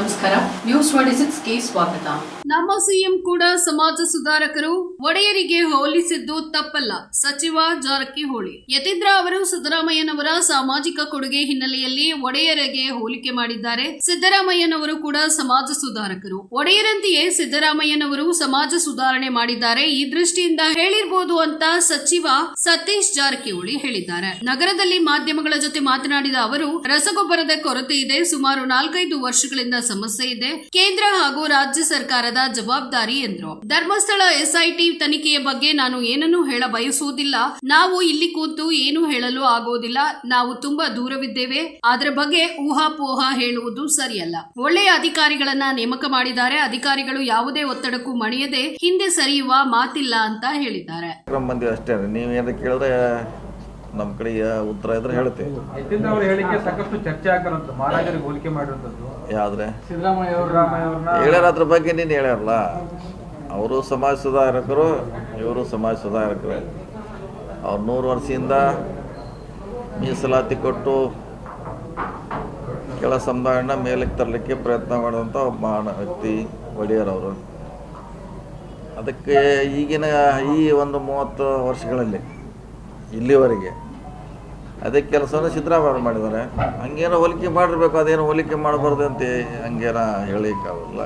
ನಮಸ್ಕಾರ. ನ್ಯೂಸ್ ಸಿಕ್ಸ್ಗೆ ಸ್ವಾಗತ. ನಮ್ಮ ಸಿಎಂ ಕೂಡ ಸಮಾಜ ಸುಧಾರಕರು ಒಡೆಯರಿಗೆ ಹೋಲಿಸಿದ್ದು ತಪ್ಪಲ್ಲ. ಸಚಿವ ಜಾರಕಿಹೊಳಿ. ಯತೀಂದ್ರ ಅವರು ಸಿದ್ದರಾಮಯ್ಯನವರ ಸಾಮಾಜಿಕ ಕೊಡುಗೆ ಹಿನ್ನೆಲೆಯಲ್ಲಿ ಒಡೆಯರಿಗೆ ಹೋಲಿಕೆ ಮಾಡಿದ್ದಾರೆ. ಸಿದ್ದರಾಮಯ್ಯನವರು ಕೂಡ ಸಮಾಜ ಸುಧಾರಕರು. ಒಡೆಯರಂತೆಯೇ ಸಿದ್ದರಾಮಯ್ಯನವರು ಸಮಾಜ ಸುಧಾರಣೆ ಮಾಡಿದ್ದಾರೆ. ಈ ದೃಷ್ಟಿಯಿಂದ ಹೇಳಿರ್ಬೋದು ಅಂತ ಸಚಿವ ಸತೀಶ್ ಜಾರಕಿಹೊಳಿ ಹೇಳಿದ್ದಾರೆ. ನಗರದಲ್ಲಿ ಮಾಧ್ಯಮಗಳ ಜೊತೆ ಮಾತನಾಡಿದ ಅವರು, ರಸಗೊಬ್ಬರದ ಕೊರತೆ ಇದೆ. ಸುಮಾರು ನಾಲ್ಕೈದು ವರ್ಷಗಳಿಂದ ಸಮಸ್ಯೆ ಇದೆ. ಕೇಂದ್ರ ಹಾಗೂ ರಾಜ್ಯ ಸರ್ಕಾರದ ಜವಾಬ್ದಾರಿ ಎಂದರು. ಧರ್ಮಸ್ಥಳ ಎಸ್ಐಟಿ ತನಿಖೆಯ ಬಗ್ಗೆ ನಾನು ಏನನ್ನೂ ಹೇಳ ಬಯಸುವುದಿಲ್ಲ. ನಾವು ಇಲ್ಲಿ ಕೂತು ಏನು ಹೇಳಲು ಆಗೋದಿಲ್ಲ. ನಾವು ತುಂಬಾ ದೂರವಿದ್ದೇವೆ. ಅದರ ಬಗ್ಗೆ ಊಹಾಪೋಹ ಹೇಳುವುದು ಸರಿಯಲ್ಲ. ಒಳ್ಳೆಯ ಅಧಿಕಾರಿಗಳನ್ನ ನೇಮಕ ಮಾಡಿದ್ದಾರೆ. ಅಧಿಕಾರಿಗಳು ಯಾವುದೇ ಒತ್ತಡಕ್ಕೂ ಮಣಿಯದೆ ಹಿಂದೆ ಸರಿಯುವ ಮಾತಿಲ್ಲ ಅಂತ ಹೇಳಿದ್ದಾರೆ. ಅಷ್ಟೇ ಕೇಳಿದ್ರೆ ನಮ್ಮ ಕಡೆ ಉತ್ತರ ಇದ್ರೆ ಹೇಳ್ತೀವಿ. ಅವರ ಹೇಳಿಕೆ ಸಾಕಷ್ಟು ಚರ್ಚೆ ಮಹಾರಾಜರಿಗೆ ಹೋಲಿಕೆ ಯಾವ್ದ್ರೆ ಸಿದ್ದರಾಮಯ್ಯ ಅವರು ರಾಮಯ್ಯ ಅವ್ರನ್ನ ಹೇಳ್ಯಾರ ಅದ್ರ ಬಗ್ಗೆ ನೀನು ಹೇಳ್ಯಾರಲ್ಲ? ಅವರು ಸಮಾಜ ಸುಧಾರಕರು ಇವರು ಸಮಾಜ ಸುಧಾರಕರು. ಅವ್ರು ನೂರು ವರ್ಷದಿಂದ ಮೀಸಲಾತಿ ಕೊಟ್ಟು ಕೆಳ ಸಮುದಾಯನ ಮೇಲಕ್ಕೆ ತರಲಿಕ್ಕೆ ಪ್ರಯತ್ನ ಮಾಡಿದಂಥ ಒಬ್ಬ ಮಹಾನ್ ವ್ಯಕ್ತಿ ಒಡೆಯರ್ ಅವರು. ಅದಕ್ಕೆ ಈಗಿನ ಈ ಒಂದು ಮೂವತ್ತು ವರ್ಷಗಳಲ್ಲಿ ಇಲ್ಲಿವರೆಗೆ. ಅದೇ ಕೆಲಸವನ್ನು ಸಿದ್ದರಾಮಯ್ಯ ಮಾಡಿದ್ದಾರೆ. ಹಂಗೇನೋ ಹೋಲಿಕೆ ಮಾಡಿರ್ಬೇಕು, ಅದೇನೋ ಹೋಲಿಕೆ ಮಾಡಬಾರ್ದು ಅಂತ ಹಂಗೇನ ಹೇಳಿಕ್ಕಾಗಲ್ಲ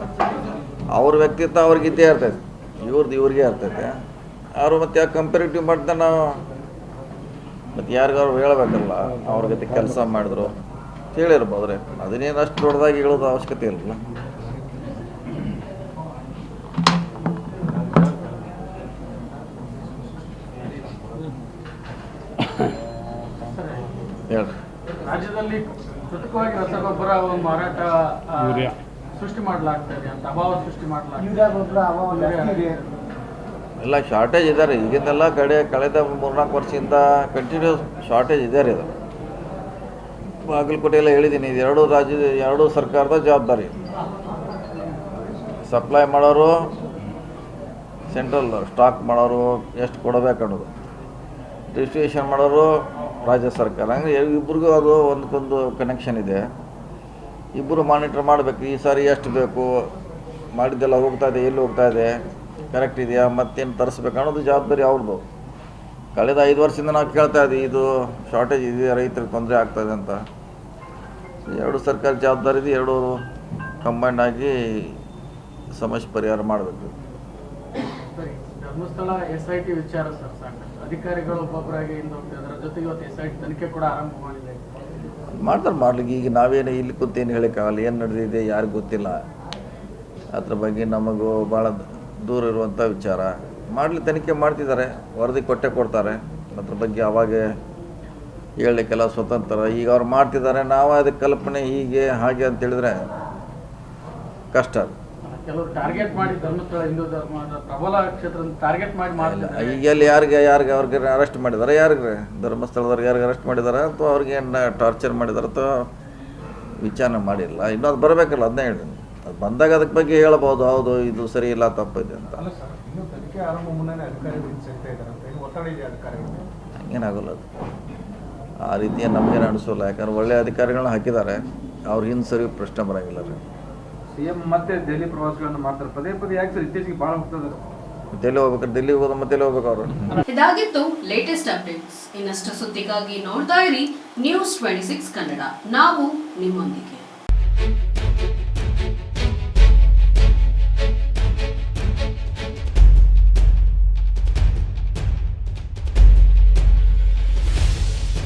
ಅವ್ರ ವ್ಯಕ್ತಿತ್ವ ಅವ್ರಿಗೆ ಇದ್ದೇ ಇರ್ತೈತೆ. ಇವ್ರದ್ದು ಇವ್ರಿಗೆ ಇರ್ತೈತೆ. ಅವರು ಮತ್ತೆ ಯಾಕೆ ಕಂಪೇರಿಟಿವ್ ಮಾಡ್ತಾ ನಾವು ಮತ್ತು ಯಾರಿಗಾರು ಹೇಳಬೇಕಲ್ಲ, ಅವ್ರ ಜೊತೆ ಕೆಲಸ ಮಾಡಿದ್ರು. ಕೇಳಿರ್ಬೋದ್ರೆ ಅದನ್ನೇನು ಅಷ್ಟು ದೊಡ್ಡದಾಗಿ ಹೇಳೋದು ಅವಶ್ಯಕತೆ ಇರಲಿಲ್ಲ ರಾಜ್ಯದಲ್ಲಿ ಕೃತಕವಾಗಿ ರಸಗೊಬ್ಬರ ಮಾರಾಟ ಸೃಷ್ಟಿ ಮಾಡಲಾಗ್ತದೆ ಇದೆ ಅಂತ ಅಭಾವ ಸೃಷ್ಟಿ ಮಾಡಲಾಗ್ತದೆ ಎಲ್ಲ ಶಾರ್ಟೇಜ್ ಇದ್ದಾರೆ ಈಗಿಂದೆಲ್ಲ ಕಡೆ ಕಳೆದ ಮೂರ್ನಾಲ್ಕು ವರ್ಷದಿಂದ ಕಂಟಿನ್ಯೂಸ್ ಶಾರ್ಟೇಜ್ ಇದೆ. ರೀ ಅದು ಬಾಗಲಕೋಟೆ ಎಲ್ಲ ಹೇಳಿದ್ದೀನಿ ಇದು ಎರಡು ರಾಜ್ಯದ ಎರಡು ಸರ್ಕಾರದ ಜವಾಬ್ದಾರಿ. ಸಪ್ಲೈ ಮಾಡೋರು ಸೆಂಟ್ರಲ್ ಸ್ಟಾಕ್ ಮಾಡೋರು ಎಷ್ಟು ಕೊಡಬೇಕು ಅನ್ನೋದು. ಡಿಸ್ಟ್ರಿಬ್ಯೂಷನ್ ಮಾಡೋರು ರಾಜ್ಯ ಸರ್ಕಾರ. ಅಂದರೆ ಇಬ್ರಿಗೂ ಅದು ಒಂದಕ್ಕೊಂದು ಕನೆಕ್ಷನ್ ಇದೆ. ಇಬ್ಬರು ಮಾನಿಟರ್ ಮಾಡಬೇಕು, ಈ ಸಾರಿ ಎಷ್ಟು ಬೇಕು, ಮಾಡಿದ್ದೆಲ್ಲ ಹೋಗ್ತಾ ಇದೆ, ಎಲ್ಲಿ ಹೋಗ್ತಾ ಇದೆ ಕರೆಕ್ಟ್ ಇದೆಯಾ, ಮತ್ತೇನು ತರಿಸ್ಬೇಕು ಅನ್ನೋದು ಜವಾಬ್ದಾರಿ ಅವ್ರದ್ದು ಕಳೆದ ಐದು ವರ್ಷದಿಂದ ನಾವು ಕೇಳ್ತಾ ಇದ್ದೀವಿ, ಇದು ಶಾರ್ಟೇಜ್ ಇದೆ, ರೈತರಿಗೆ ತೊಂದರೆ ಆಗ್ತಾಯಿದೆ ಅಂತ. ಎರಡು ಸರ್ಕಾರಿ ಜವಾಬ್ದಾರಿ ಇದೆ, ಎರಡು ಕಂಬೈಂಡ್ ಆಗಿ ಸಮಸ್ಯೆ ಪರಿಹಾರ ಮಾಡಬೇಕು. ಧರ್ಮಸ್ಥಳ ಎಸ್ ಐ ಟಿ ವಿಚಾರ ಸರ್ ಸಾಕಷ್ಟು. ಅಧಿಕಾರಿಗಳು ಒಬ್ಬೊಬ್ಬರಾಗಿ ಅದರ ಇವತ್ತು ಎಸ್ ಐ ಟಿ ತನಿಖೆ ಕೂಡ ಆರಂಭ ಮಾಡಿದೆ. ಮಾಡ್ತಾರೆ, ಮಾಡ್ಲಿಕ್ಕೆ. ಈಗ ನಾವೇನು ಇಲ್ಲಿ ಏನು ಹೇಳೋಕ್ಕಾಗಲ್ಲ ಏನು ನಡೆದಿದೆ, ಯಾರಿಗೂ ಗೊತ್ತಿಲ್ಲ. ಅದ್ರ ಬಗ್ಗೆ ನಮಗೂ ಭಾಳ ದೂರ ಇರುವಂಥ ವಿಚಾರ. ಮಾಡಲಿ, ತನಿಖೆ ಮಾಡ್ತಿದ್ದಾರೆ. ವರದಿ ಕೊಟ್ಟೆ ಕೊಡ್ತಾರೆ. ಅದ್ರ ಬಗ್ಗೆ ಅವಾಗ ಹೇಳಲಿಕ್ಕೆಲ್ಲ ಸ್ವತಂತ್ರ. ಈಗ ಅವ್ರು ಮಾಡ್ತಿದ್ದಾರೆ. ನಾವು ಅದಕ್ಕೆ ಕಲ್ಪನೆ ಹೀಗೆ, ಹಾಗೆ ಅಂತ ಹೇಳಿದ್ರೆ ಕಷ್ಟ. ಅದು ಕೆಲವರು ಟಾರ್ಗೆಟ್ ಮಾಡಿ ಧರ್ಮಸ್ಥಳ ಹಿಂದೂ ಧರ್ಮದ ಪ್ರಬಲ ಕ್ಷೇತ್ರ ಟಾರ್ಗೆಟ್ ಮಾಡಿ ಮಾಡಿದ್ದಾರೆ. ಈಗ ಎಲ್ಲಿ ಯಾರಿಗೆ ಯಾರಿಗೆ ಅವ್ರಿಗೆ ಅರೆಸ್ಟ್ ಮಾಡಿದಾರೆ? ಯಾರಿಗೆ? ಧರ್ಮಸ್ಥಳದವ್ರಿಗೆ ಯಾರಿಗೆ ಅರೆಸ್ಟ್ ಮಾಡಿದಾರೆ? ಅಥವಾ ಅವ್ರಿಗೆ ಏನು ಟಾರ್ಚರ್ ಮಾಡಿದಾರೆ ಅಥವಾ ವಿಚಾರಣೆ ಮಾಡಿಲ್ಲ? ಇನ್ನೂ ಅದು ಬರಬೇಕಲ್ಲ ಅದನ್ನೇ ಹೇಳಿ. ಅದು ಬಂದಾಗ ಅದಕ್ಕೆ ಬಗ್ಗೆ ಹೇಳಬಹುದು. ಹೌದು ಇದು ಸರಿ ಇಲ್ಲ ತಪ್ಪಿದೆ ಅಂತ. ಅಲ್ಲ ಸರ್ ಇನ್ನು ತನಿಖೆ ಆರಂಭ ಮುನ್ನನೇ ಅಧಿಕಾರಿಗಳು ಹಿಂದೆ ಇದ್ದಾರೆ ಅಂತ. ಏನು ಅಧಿಕಾರಿಗಳು ಹಂಗೇನಾಗಲ್ಲ ಅದು. ಆ ರೀತಿಯ ನಮಗೇನು ಅನಿಸೋಲ್ಲ ಯಾಕಂದ್ರೆ ಒಳ್ಳೆಯ ಅಧಿಕಾರಿಗಳನ್ನ ಹಾಕಿದ್ದಾರೆ. ಅವ್ರಿಗೆ ಇನ್ನು ಸರಿ ಪ್ರಶ್ನೆ ಬರೋಂಗಿಲ್ಲ ರೀ. ಸಿಎಂ ಮತ್ತೆ ದೆಹಲಿ ಪ್ರವಾಸಗಳನ್ನು ಮಾಡ್ತಾರೆ. ಪದೇ ಪದೇ ಯಾಕೆ ಸರ್ ಇತ್ತೀಚೆಗೆ ಬಹಳ ಹೋಗ್ತಾ ದೆಲ್ಲಿ ಹೋಗ್ಬೇಕು ದೆಲ್ಲಿ ಹೋಗೋದು ಹೋದ ಮತ್ತೆ ಹೋಗ್ಬೇಕು ಅವರು. ಇದಾಗಿತ್ತು ಲೇಟೆಸ್ಟ್ ಅಪ್ಡೇಟ್ಸ್ ಇನ್ನಷ್ಟು ಸುದ್ದಿಗಾಗಿ ನೋಡ್ತಾ ಇರಿ ನ್ಯೂಸ್ ಟ್ವೆಂಟಿ ಸಿಕ್ಸ್ ಕನ್ನಡ. ನಾವು ನಿಮ್ಮೊಂದಿಗೆ.